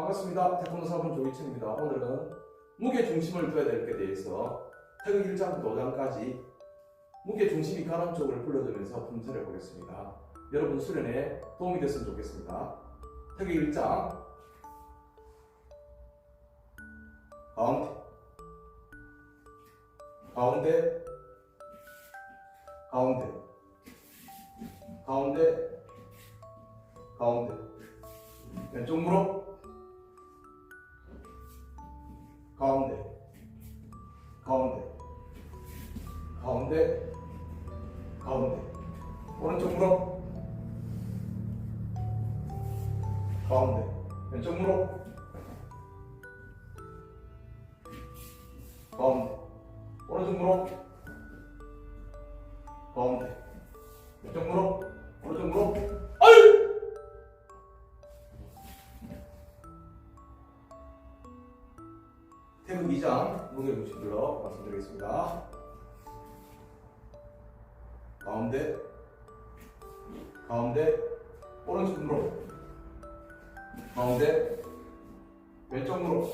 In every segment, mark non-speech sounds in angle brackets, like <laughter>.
반갑습니다. 태권도 사본 조이천입니다. 오늘은 무게 중심을 둬야 될 게 대해서 태극 1장부터 5장까지 무게 중심이 가는 쪽을 불러주면서 분석해 보겠습니다. 여러분 수련에 도움이 됐으면 좋겠습니다. 태극 1장 가운데 가운데 가운데 가운데 가운데 왼쪽 무릎 가운데. 가운데. 가운데. 가운데. 오른쪽 무릎. 가운데. 왼쪽 무릎. 가운데. 오른쪽 무릎. 가운데. 왼쪽 무릎. 오른쪽 무릎 태극 2장 무게 중심으로 말씀드리겠습니다. 가운데 가운데 무릎 가운데 왼쪽 무릎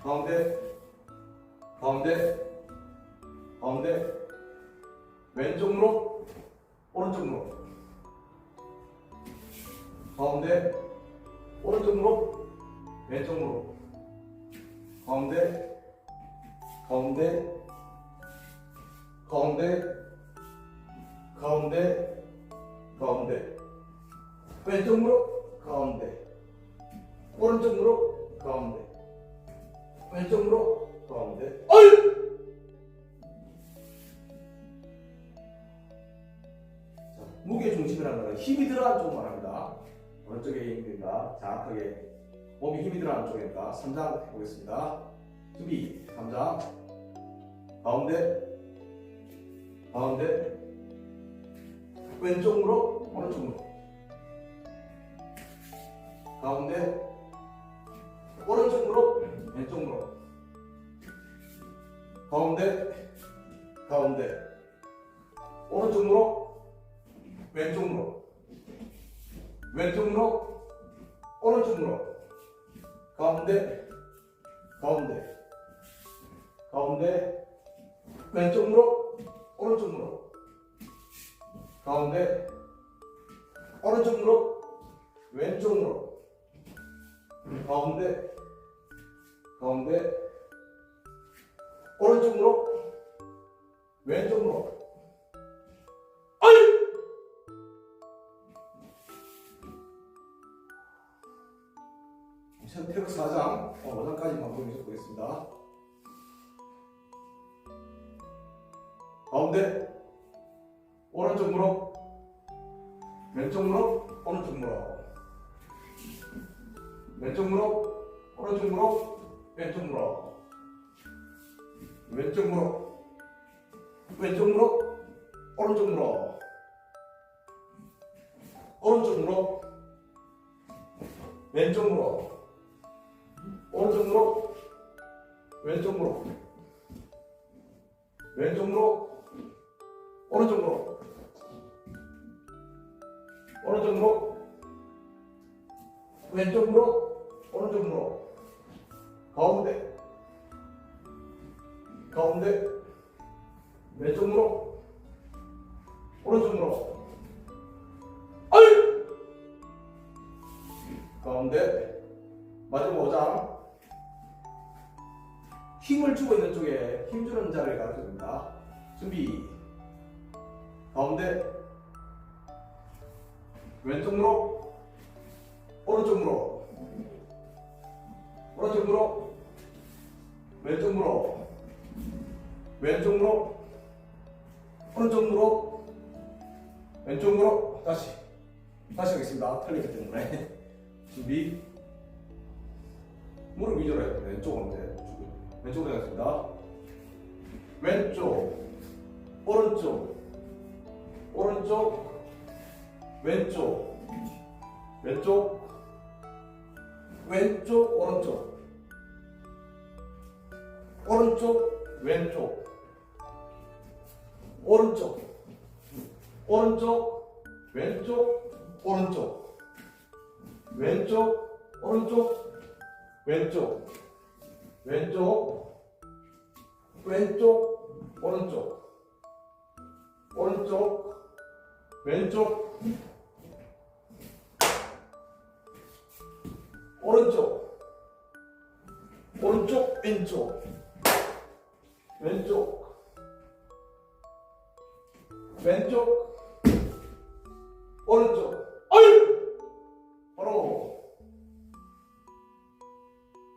가운데 가운데 가운데 왼쪽 무릎 오른쪽 무릎 가운데 오른쪽 무릎 왼쪽 무릎 가운데 가운데 가운데 가운데 가운데. 왼쪽 무릎 가운데. 오른쪽 무릎 가운데. 왼쪽 무릎 가운데. 어이! 자, 무게 중심이라는 건 힘이 들어간 쪽 말합니다. 오른쪽에 힘입니다. 정확하게 몸이 힘이 들어가는 쪽이니까 3장 해보겠습니다. 준비 3장. 가운데 가운데. 왼쪽 무릎 오른쪽 무릎 가운데. 오른쪽 무릎 왼쪽 무릎 가운데 가운데. 오른쪽 무릎 왼쪽 무릎 왼쪽 무릎 오른쪽 무릎 가운데 가운데 가운데 왼쪽 무릎 오른쪽 무릎 가운데 오른쪽 무릎 왼쪽 무릎 가운데 가운데 오른쪽 무릎 왼쪽 무릎 태극 4장 5장까지 방송해서 보겠습니다. 가운데 오른쪽 무릎 왼쪽 무릎 오른쪽 무릎 왼쪽 무릎 오른쪽 무릎 왼쪽 무릎 왼쪽 무릎 왼쪽 무릎 오른쪽 무릎 오른쪽 무릎 왼쪽 무릎 오른쪽 무릎 왼쪽 무릎 왼쪽 무릎 오른쪽 무릎 오른쪽 무릎 왼쪽 무릎 오른쪽 무릎 가운데. 가운데. 왼쪽 무릎 오른쪽 무릎 아유! 가운데. 마지막 5장 힘을 주고 있는 쪽에 힘주는 자를 가르쳐 줍니다. 준비. 가운데. 왼쪽 무릎. 오른쪽 무릎. 오른쪽 무릎. 왼쪽 무릎. 왼쪽 무릎. 오른쪽 무릎. 왼쪽 무릎. 다시. 다시 하겠습니다. 틀리기 때문에. <laughs> 준비. 무릎 위주로 해요. 왼쪽으로 돼. 왼쪽으로 하겠습니다. 왼쪽, 오른쪽, 오른쪽, 왼쪽, 왼쪽, 왼쪽, 오른쪽, 오른쪽, 왼쪽, 오른쪽, 오른쪽, 왼쪽, 오른쪽, 왼쪽, 오른쪽 왼쪽 왼쪽 왼쪽 오른쪽. 오른쪽 왼쪽 오른쪽. 오른쪽 왼쪽. 왼쪽 왼쪽 오른쪽